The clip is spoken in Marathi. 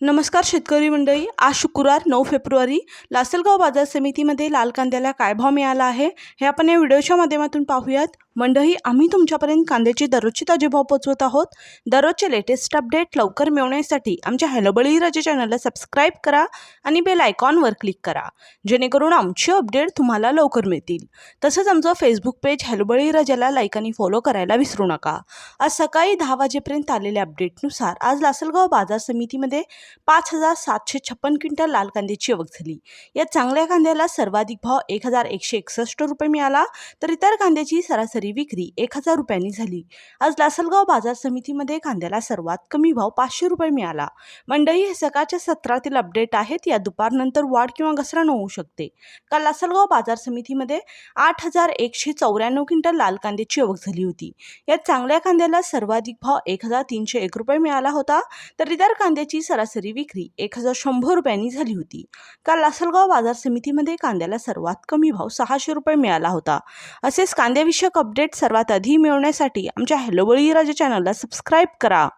नमस्कार शेतकरी मंडळी आज शुक्रवार नऊ फेब्रुवारी लासलगाव बाजार समितीमध्ये लाल कांद्याला काय भाव मिळाला आहे हे आपण या व्हिडिओच्या माध्यमातून पाहूयात. मंडळी आम्ही तुमच्यापर्यंत कांद्याचे दररोजचे ताजी भाव पोचवत आहोत. दररोजचे लेटेस्ट अपडेट लवकर मिळवण्यासाठी आमच्या हॅलोबळी राजा चॅनलला सबस्क्राईब करा आणि बेल आयकॉनवर क्लिक करा. जेणेकरून आमचे अपडेट तुम्हाला लवकर मिळतील. तसंच आमचं फेसबुक पेज हॅलोबळी राजाला लाईक आणि फॉलो करायला विसरू नका. आज सकाळी दहा वाजेपर्यंत आलेल्या अपडेटनुसार आज लासलगाव बाजार समितीमध्ये पाच हजार सातशे छप्पन क्विंटल लाल कांद्याची आवक झाली. या चांगल्या कांद्याला सर्वाधिक भाव एक हजार एकशे एकसष्ट रुपये मिळाला तर इतर कांद्याची सरासरी विक्री एक हजार रुपयांनी झाली. आज लासलगाव बाजार समितीमध्ये कांद्याला सर्वात कमी भाव पाचशे रुपये मिळाला. मंडई हे सकाळच्या सत्रातील अपडेट आहेत. या दुपारनंतर वाढ किंवा घसरण होऊ शकते. काल लासलगाव बाजार समितीमध्ये आठ हजार एकशे चौऱ्याण्णव क्विंटल लाल कांद्याची आवक झाली होती. यात चांगल्या कांद्याला सर्वाधिक भाव एक हजार तीनशे एक रुपये मिळाला होता. तर इतर कांद्याची सरासरी विक्री एक हजार शंभर रुपयांनी झाली होती. काल लासलगाव बाजार समितीमध्ये कांद्याला सर्वात कमी भाव सहाशे रुपये मिळाला होता. असेच कांद्याविषयक अपडेट सर्वात आधी मिळवण्यासाठी आमच्या हॅलोबळी राजा चॅनलला सबस्क्राईब करा.